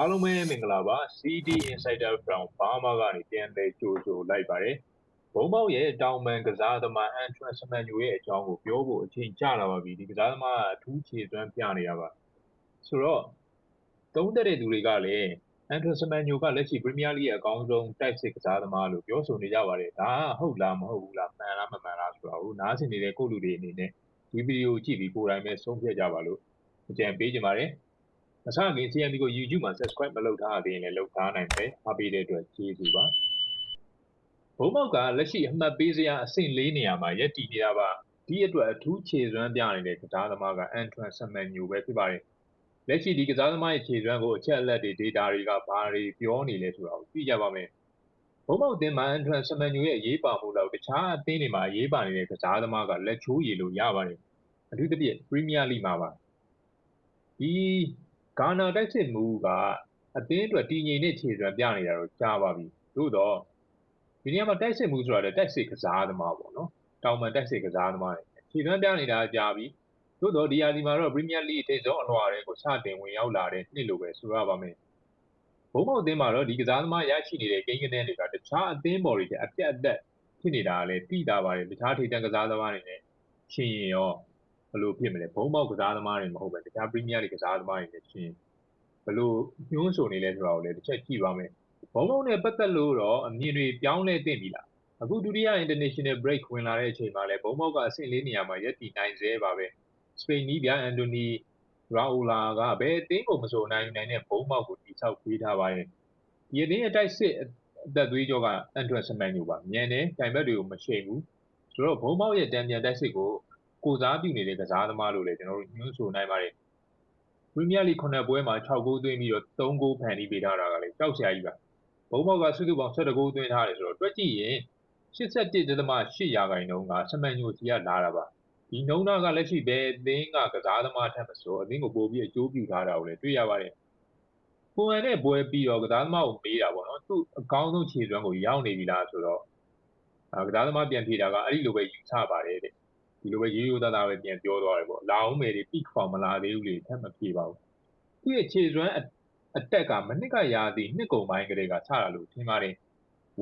အားလုံးပဲမင်္ဂလာပါ CD Insider from Burma ကနေပြန်လည်ကြိုဆိုလိုက်ပါတယ်ဘုံပေါက်ရဲ့တောင်ပန်ကစားသမား Antoine Semenyo ရဲ့အကြောင်းကိုပြောဖို့အချိန်ကြာလာပါပြီဒီကစားသမားကအထူးခြေစွမ်းပြနေတာပါဆိုတော့သုံးသက်တဲ့သူတွေကလည်း Antoine Semenyo ကလက်ရှိ Premier League ရဲ့အကောင်းဆုံးတိုက်စစ်ကစားသမားလို့ပြောဆိုနေကြပါတယ်ဒါကဟုတ်လားမဟုတ်ဘူးလားမှန်လားမမှန်လားဆိုတာကိုနားဆင်နေတဲ့ကိုလူတွေအနေနဲ့ဒီဗီဒီယိုကြည့်ပြီးကိုယ်တိုင်ပဲဆုံးဖြတ်ကြပါလို့အကြံပေးကြပါတယ် အစက CMB ကို YouTube မှာ subscribe မလုပ်ထားသေးရင်လည်းလုပ်ထားနိုင်တယ်အားပေးတဲ့အတွက်ကျေးဇူးပါဘုံမောက်ကလက်ရှိအမှတ်ပေးစရာအဆင့်၄နေရာမှာရပ်တည်နေတာပါဒီအတွက်အထူးခြေစွမ်းပြနေတဲ့ကစားသမားကအန်ထွန်ဆမန်ညိုပဲဖြစ်ပါတယ်လက်ရှိဒီကစားသမားရဲ့ခြေစွမ်းကိုအချက်အလက်တွေ data တွေကဘာတွေပြောနေလဲဆိုတာကိုသိကြပါမယ်ဘုံမောက်အသင်းမှာအန်ထွန်ဆမန်ညိုရဲ့ရေးပါမှုတော့တခြားအသင်းတွေမှာရေးပါနေတဲ့ကစားသမားကလက်ချိုးရည်လို့ရပါတယ်အထူးသဖြင့် Premier League မှာပါဒီ ဂါနာတိုက်စစ်မှုကအသင်းအတွက်တည်ငြိမ်တဲ့ခြေစွမ်းပြနေတာတော့ကြားပါပြီသို့တော့ဒီနေရာမှာတိုက်စစ်မှုဆိုတာလည်းတိုက်စစ်ကစားသမားပေါ့နော်တောင်ပန်တိုက်စစ်ကစားသမားတွေခြေစွမ်းပြနေတာကြားပြီသို့တော့ဒီယာဒီမှာတော့ Premier League ထိပ်ဆုံးအလွှာတွေကိုစတင်ဝင်ရောက်လာတဲ့နှစ်လိုပဲဆိုရပါမယ်ဘုံမောက်အသင်းမှာတော့ဒီကစားသမားရရှိနေတဲ့ကိန်းဂဏန်းတွေကတခြားအသင်းပေါ်တွေကအပြတ်အသက်ဖြစ်နေတာလည်းသိတာပါတယ်တခြားထိပ်တန်းကစားသမားတွေနဲ့ရှင်ရင်ရော ဘယ်လိုဖြစ်မလဲဘုံမောက်ကစားသမားတွေမဟုတ်ပဲတခြားပရီးမီးယားလိကစားသမားတွေနဲ့ရှင်ဘယ်လိုညှိုးဆိုနေလဲဆိုတာကိုလည်းတစ်ချက်ကြည့်ပါမယ်ဘုံမောက်နဲ့ပတ်သက်လို့တော့အမြင်တွေပြောင်းလဲသင့်ပြီလားအခုဒုတိယ international break ဝင်လာတဲ့အချိန်မှာလည်းဘုံမောက်ကအဆင့်လေးနေရာမှာရပ်တည်နိုင်သေးပါပဲစပိန်နီးပြအန်တိုနီရာအိုလာကဘယ်အသင်းကိုမဆိုနိုင်နိုင်တဲ့ဘုံမောက်ကိုတိဆောက်ပေးထားပါတယ်ဒီအသင်းရဲ့တိုက်စစ်အသက်သွေးကြောကအန်တွန်စမန်ညိုပါမြန်တယ်တိုင်ဘက်တွေကိုမရှိဘူးဆိုတော့ဘုံမောက်ရဲ့တံပြန်တိုက်စစ်ကို ကိုစားပြုနေတဲ့ကစားသမားလို့လည်းကျွန်တော်တို့ညွှန်းဆိုနိုင်ပါတယ်ပရီးမီးယားလိခုနှစ်ပွဲမှာ6ဂိုးသွင်းပြီးတော့3ဂိုးဖန်တီးပေးထားတာကလည်းကြောက်စရာကြီးပါဘုံမောက်ကစုစုပေါင်း17ဂိုးသွင်းထားတယ်ဆိုတော့တွက်ကြည့်ရင်81.8ရာခိုင်နှုန်းကစမန်ညိုစီကလာတာပါဒီနှုံးသားကလက်ရှိဘယ်အသင်းကကစားသမားထက်မဆိုအသင်းကိုပို့ပြီးအကျိုးပြုထားတာကိုလည်းတွေ့ရပါတယ်ပုံရတဲ့ပွဲပြီးတော့ကစားသမားကိုမေးတာပေါ့နော်သူအကောင်းဆုံးခြေစွမ်းကိုရောက်နေပြီလားဆိုတော့ကစားသမားပြန်ဖြေတာကအဲ့ဒီလိုပဲယူဆပါတယ်တဲ့ ဒီလိုပဲရိုးရိုးသားသားပဲပြန်ပြောသွားတယ်ပေါ့လာအောင်မယ်တွေ peak form မလာသေးဘူးလေထပ်မဖြေပါဘူးသူ့ရဲ့ခြေစွမ်းအတက်ကမနစ်ကရာသီနှစ်ကုန်ပိုင်းကလေးကချတာလို့ထင်ပါတယ်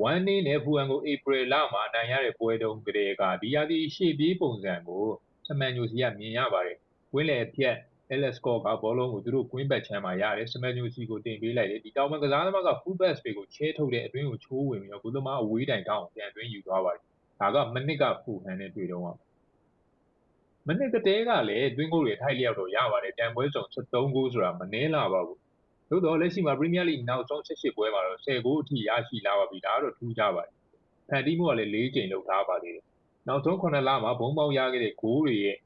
ဝမ်နေနဲ့ဖူအန်ကိုဧပြီလမှာအနိုင်ရတဲ့ပွဲတုန်းကလေးကဒီရာသီရှေ့ပြေးပုံစံကိုစမန်ညိုစီကမြင်ရပါတယ်။ဝင်းလေဖြတ် LS score ကဘောလုံးကိုသူတို့ကွင်းဘက်ချမ်းမှာရတယ်စမန်ညိုစီကိုတင်ပေးလိုက်တယ်ဒီတောင်ပန်ကစားသမားက full back space ကိုချဲထုတ်တဲ့အတွင်းကိုချိုးဝင်ပြီးတော့ကုသမားအဝေးတိုင်တောင်းပြန်အတွင်းယူသွားပါတယ်။ဒါကမနစ်ကဖူဟန်နဲ့တွေ့တော့ မနစ်ကတည်းကလည်းတွင်းကိုတွေထိုက်လျောက်တော့ရပါတယ်တန်ပွဲစုံ73ဂိုးဆိုတာမနှဲလာပါဘူးသို့တော့လက်ရှိမှာ Premier League နောက်ဆုံး78ပွဲမှာတော့10ဂိုးအထိရရှိလာပါပြီဒါကတော့ထူးခြားပါတယ်ဖန်တီးမှုကလည်း၄ချိန်လောက်ထားပါသေးတယ်နောက်ဆုံး9လမှာဘုံပေါက်ရခဲ့တဲ့ဂိုးတွေရဲ့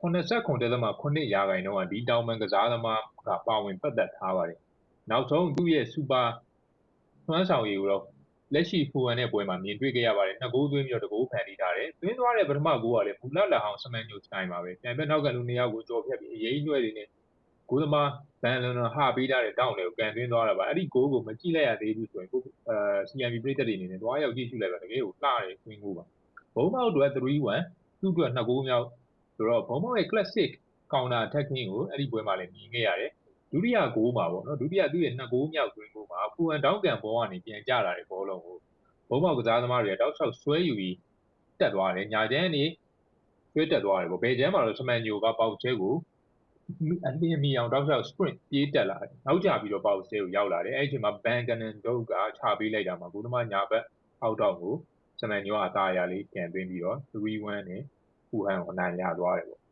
89.8ရာခိုင်နှုန်းကဒီတောင်ပန်ကစားသမားကပါဝင်ပတ်သက်ထားပါတယ်နောက်ဆုံးသူ့ရဲ့စူပါသွမ်းဆောင်ရည်ကိုတော့ လက်ရှိဖူဟန်တဲ့ပွဲမှာမြင်တွေ့ခဲ့ရပါတယ်နှစ်ဂိုးသွင်းပြီးတော့တဂိုးဖန်တီးထားတယ်သွင်းသွားတဲ့ပထမဂိုးကလည်းဘူလတ်လာအောင်စမန်ညိုစတိုင်းပါပဲပြန်ပဲနောက်ကလူနှစ်ယောက်ကိုကြော်ဖြတ်ပြီးအရေးညွှဲတွေနဲ့ဂိုးသမားဘန်လန်ဟာပေးထားတဲ့တောင်းတွေကိုကန်သွင်းသွားတာပါအဲ့ဒီဂိုးကိုမကြည့်လိုက်ရသေးဘူးဆိုရင်ကိုအဲ CMB ပြည်သက်တွေအနေနဲ့တွားရောက်ကြည့်ရှုလိုက်ပါတကယ်ကိုလှတယ်သွင်းဂိုးပါဘုံမောက်အတွက်3-1သူ့အတွက်နှစ်ဂိုးမြောက်ဆိုတော့ဘုံမောက်ရဲ့ classic counter attacking ကိုအဲ့ဒီပွဲမှာလည်းမြင်ခဲ့ရတယ် ဒုတိယဂိုးမှာပေါ့နော်ဒုတိယသူ့ရဲ့နှစ်ဂိုးမြောက်သွင်းဂိုးမှာဖူအန်တောင်းကန်ဘောကနေပြန်ကျလာတဲ့ဘောလုံးကိုဘုံမောက်ကစားသမားတွေကတောက်လျှောက်ဆွဲယူပြီးတက်သွားတယ်ညာချမ်းနေဆွဲတက်သွားတယ်ပေါ့ဘယ်ချမ်းမှာတော့စမန်ညိုကပေါက်ချဲကိုအလင်းမီအောင်တောက်လျှောက် sprint ပြေးတက်လာတယ်နောက်ကျပြီးတော့ပေါက်ချဲကိုရောက်လာတယ်အဲ့ဒီအချိန်မှာဘန်ကန်နန်ဒုတ်ကချပေးလိုက်တာမှာဘုသမားညာဘက်အောက်တော့ကိုစမန်ညိုကအသားအရာလေးပြန်သွင်းပြီးတော့3-1နဲ့ဖူဟန်ကိုအနိုင်ရသွားတယ်ပေါ့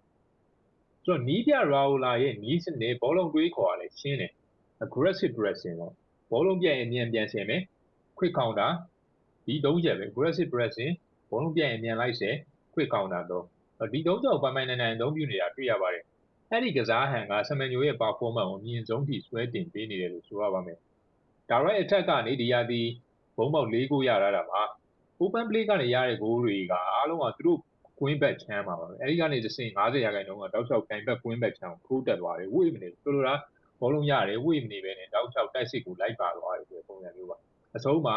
ဆိုတော့နီးပြရာအိုလာရဲ့နီးစနစ်ဘောလုံးတွေးခေါ်ရလဲရှင်းတယ် aggressive pressing တော့ဘောလုံးပြန်ရင်မြန်ပြန်ဆင်မယ် quick counter ဒီသုံးချက်ပဲ aggressive pressing ဘုံလုံးပြန်ရင်မြန်လိုက်စေ quick counter တော့ဒီသုံးချက်ကိုပိုင်ပိုင်နိုင်နိုင်သုံးပြနေတာတွေ့ရပါတယ်အဲ့ဒီကစားဟန်ကဆမန်ညိုရဲ့ performance ကိုအမြင့်ဆုံးထိဆွဲတင်ပေးနေတယ်လို့ဆိုရပါမယ် direct attack ကနေဒီရာသီဘုံပေါက်၄ဂိုးရတာတာမှာ open play ကနေရတဲ့ဂိုးတွေကအားလုံးကသူတို့ ကွင်းဘက်ချမ်းပါပါပဲအဲဒီကနေတစ်ဆင့်90ရာခိုင်နှုန်းကတောက်လျှောက်ကန်ဘက်ကွင်းဘက်ချမ်းကိုထိုးတက်သွားတယ်ဝေ့မနေဆိုလိုတာဘောလုံးရတယ်ဝေ့မနေပဲနဲ့တောက်လျှောက်တိုက်စစ်ကိုလိုက်ပါသွားတယ်ဆိုတဲ့ပုံစံမျိုးပါအဆုံးမှာ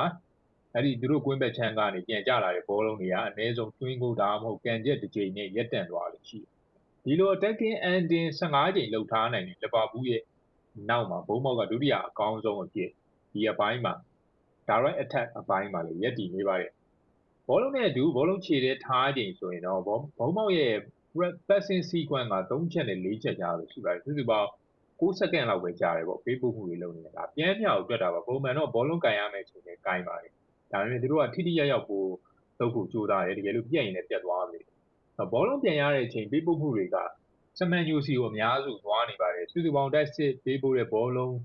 အဲ့ဒီသူတို့ကွင်းဘက်ချမ်းကနေပြန်ကျလာတဲ့ဘောလုံးတွေကအနည်းဆုံး twin goal ဒါမှမဟုတ်ကန်ချက်တစ်ချိန်နဲ့ရက်တန့်သွားလို့ရှိတယ်ဒီလို attacking ending 15ချိန်လောက်ထားနိုင်တယ်လီဗာပူးရဲ့နောက်မှာဘုံမောက်ကဒုတိယအကောင်းဆုံးအဖြစ်ဒီအပိုင်းမှာ direct attack အပိုင်းမှာလည်းရက်တည်နေပါတယ် ဘောလုံးနဲ့အတူဘောလုံးခြေတဲ့ထားချိန်ဆိုရင်တော့ဘောဘုံမောက်ရဲ့ passing sequence က3ချက်နဲ့4ချက်ကြားပဲရှိပါတယ်စုစုပေါင်း6စက္ကန့်လောက်ပဲကြာတယ်ပေါ့ပေးပို့မှုတွေလုပ်နေတာဒါပြန်မြောက်အတွက်တာပါပုံမှန်တော့ဘောလုံးကန်ရမယ်ဆိုရင်ကန်ပါတယ်ဒါပေမဲ့သူတို့ကထိထိရောက်ရောက်ပို့လုပ်ဖို့ကြိုးစားတယ်တကယ်လို့ပြက်ရင်လည်းပြက်သွားမယ်ဘောလုံးပြန်ရတဲ့အချိန်ပေးပို့မှုတွေကစမန်ယူစီကိုအများစုသွားနေပါတယ်စုစုပေါင်းတက်စစ်ပေးပို့တဲ့ဘောလုံး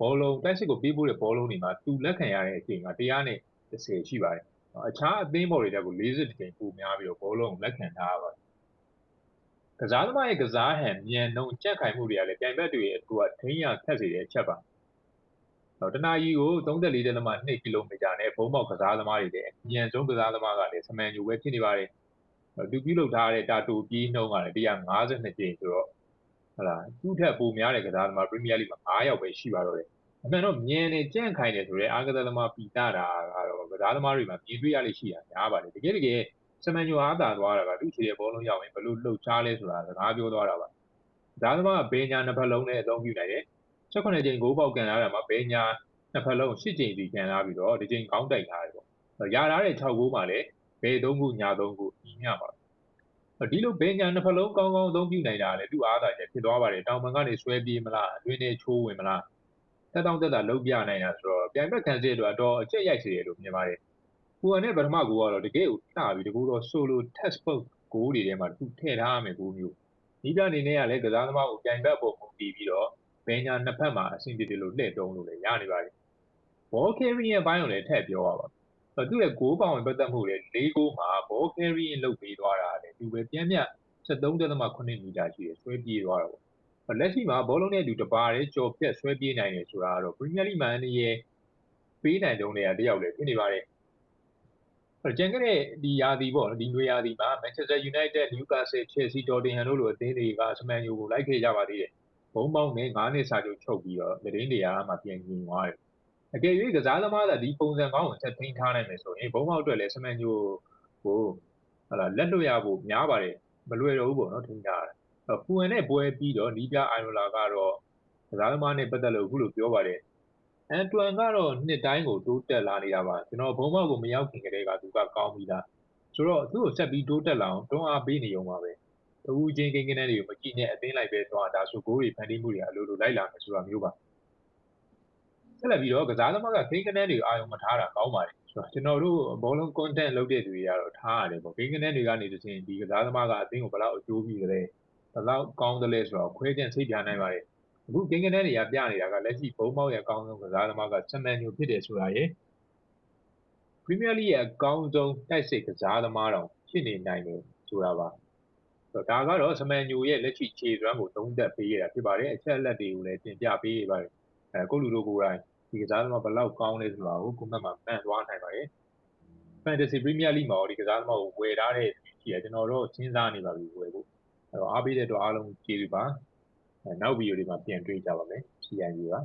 ဘောလုံးတက်စစ်ကိုပေးပို့တဲ့ဘောလုံးတွေမှာသူလက်ခံရတဲ့အချိန်က100နဲ့30ရှိပါတယ် အခြားအသင်းဘော်တွေတက်ကို40ကြိမ်ပိုများပြီးတော့ဘောလုံးကိုလက်ခံထားရပါတယ်ကစားသမားရဲ့ကစားဟန်မြန်နှုန်းကြက်ခိုင်မှုတွေကလည်းပြိုင်ဘက်တွေရဲ့သူကဒိန်းရခက်စေတဲ့အချက်ပါတော့တနာကြီးကို34.2ကီလိုမီတာနဲ့ဘုံပေါက်ကစားသမားတွေလည်းအမြန်ဆုံးကစားသမားကလည်းစမန်ယူပဲဖြစ်နေပါတယ်သူပြုလုပ်ထားတဲ့တာတူပြေးနှုန်းကလည်း152ကြိမ်ဆိုတော့ဟလာသူ့ထက်ပိုများတဲ့ကစားသမားပရီးမီးယားလိမှာ9ယောက်ပဲရှိပါတော့တယ်အမှန်တော့မြန်နေကြန့်ခိုင်တယ်ဆိုတော့အားကစားသမားပီတာတာကတော့ ကစားသမားတွေမှာမြင်တွေ့ရလိမ့်ရှိတာများပါတယ်တကယ်တကယ်စမန်ညိုအားသာသွားတာကသူ့ခြေရဲ့ဘောလုံးရောက်ရင်ဘလို့လှုပ်ရှားလဲဆိုတာစကားပြောသွားတာပါဒါသမားဘေညာနှစ်ဖက်လုံးနဲ့အသုံးပြုနိုင်တယ်16ကြိမ်ဂိုးပေါက်ကန်လာတာမှာဘေညာနှစ်ဖက်လုံး8ကြိမ်စီကန်လာပြီးတော့ဒီကြိမ်ကောင်းတိုက်ထားတယ်ပေါ့ရထားတဲ့6ဂိုးမှာလည်းဘေ3ခုညာ3ခုညီမျှပါဒီလိုဘေညာနှစ်ဖက်လုံးကောင်းကောင်းအသုံးပြုနိုင်တာလည်းသူ့အားသာချက်ဖြစ်သွားပါတယ်တောင်ပန်ကနေဆွဲပြေးမလားအတွင်းနဲ့ချိုးဝင်မလား တက်တောင့်တက်တာလုံးပြနိုင်တာဆိုတော့ပြိုင်ဘက်ခံစစ်အတွက်တော့အကျက်ရိုက်စေတယ်လို့မြင်ပါတယ်။ဟိုကနေပထမကူကတော့တကယ်ကိုလှပြီးတကူတော့ solo textbook ဂိုးတွေထဲမှာသူထည့်ထားရမယ်ဂိုးမျိုး။ဒီပြအနေနဲ့ကလည်းကစားသမားကိုပြိုင်ဘက်ပုံမူတည်ပြီးတော့ဘယ်ညာနှစ်ဖက်မှာအဆင်ပြေတယ်လို့လှည့်တုံးလို့လည်းရနေပါတယ်။ ball carrying အပိုင်းကိုလည်းထည့်ပြောရပါမယ်။သူ့ရဲ့ဂိုးပေါင်ဝင်ပတ်သက်မှုလည်း၄ဂိုးမှာ ball carrying လုပ်ပေးသွားတာလည်းသူပဲပြန်မြတ်73.8မီတာရှိတယ်ဆွဲပြေးသွားတာပေါ့ လက်ရှိမှာဘောလုံးနဲ့အတူတပါးတည်းကျော်ဖြတ်ဆွဲပြေးနိုင်တယ်ဆိုတာကတော့ပရီးမီးယားလိမှာအနေနဲ့ပေးနိုင်တုံးတွေကတယောက်လည်းဖြစ်နေပါတယ်။ကျန်ခဲ့တဲ့ဒီရာသီပေါ့ဒီနွေရာသီမှာ Manchester United, Newcastle, Chelsea, Tottenham တို့လိုအသင်းတွေကစမန်ယူကိုလိုက်ခဲ့ကြပါသေးတယ်။ဘုံပေါင်းနဲ့9နှစ်စာချုပ်ချုပ်ပြီးတော့သတင်းတွေကမှပြန်ညင်သွားတယ်။အကယ်၍ကစားသမားကဒီပုံစံကောင်းကိုဆက်သိမ်းထားနိုင်မယ်ဆိုရင်ဘုံပေါက်အတွက်လည်းစမန်ယူကိုဟလာလက်လွတ်ရဖို့များပါတယ်မလွယ်တော့ဘူးပေါ့နော်ထင်ကြတယ်။ ဖူအန်နဲ့ပွဲပြီးတော့နီးပြ အိုင်ရိုလာကတော့ ကစားသမားနဲ့ပတ်သက်လို့ အခုလိုပြောပါတယ်။အန်တွမ်ကတော့ နှစ်တိုင်းကို တိုးတက်လာနေတာပါ။ကျွန်တော် ဘုံဘောက်ကို မရောက်ခင်ကတည်းက သူက ကောင်းပြီးသား။ဆိုတော့ သူ့ကို ဆက်ပြီးတိုးတက်လာအောင် တွန်းအားပေးနေုံပါပဲ။တဦးချင်း ကိန်းကနန်းတွေကို မကြည့်နဲ့ အသိလိုက်ပဲသွား ဒါဆို ဂိုးတွေဖန်တီးမှုတွေအလိုလို လိုက်လာမယ်ဆိုတာမျိုးပါ။ဆက်လက်ပြီးတော့ ကစားသမားက ကိန်းကနန်းတွေအာရုံမထားတာ ကောင်းပါတယ်။ဆိုတော့ကျွန်တော်တို့ ဘောလုံး content လုပ်တဲ့သူတွေကတော့ ထားရတယ်ပေါ့။ကိန်းကနန်းတွေကနေတခြင်းဒီကစားသမားက အသင်းကို ဘယ်လောက်အကျိုးပြုတယ်လဲ ဘယ်လောက်ကောင်းတယ်လဲဆိုတော့ခွဲခြားစိတ်ပြနိုင်ပါတယ်အခုကိန်းကနန်းတွေကပြနေတာကလက်ရှိဘုံမောက်ရဲ့အကောင်းဆုံးကစားသမားကဆမန်ညိုဖြစ်တယ်ဆိုတာရယ်ပရီးမီးယားလိရဲ့အကောင်းဆုံးတိုက်စစ်ကစားသမားတော်ဖြစ်နေနိုင်တယ်ဆိုတာပါဒါကတော့စမန်ညိုရဲ့လက်ရှိခြေစွမ်းကိုသုံးသပ်ပေးရတာဖြစ်ပါတယ်အချက်အလက်တွေကိုလည်းတင်ပြပေးရပါတယ်အဲကိုလူတို့ကိုယ်တိုင်ဒီကစားသမားဘယ်လောက်ကောင်းလဲဆိုတာကိုကိုမတ်မှာမှန်သွားနိုင်ပါတယ် Fantasy Premier League မှာဒီကစားသမားကိုဝယ်ထားတဲ့ရှိရကျွန်တော်တို့စဉ်းစားနေပါပြီဝယ်ဖို့ အဲ့တော့အားပေးတဲ့အတွက်အားလုံးကျေးဇူးပါနောက်ဗီဒီယိုတွေမှာပြန်တွေ့ကြပါမယ် CIU ပါ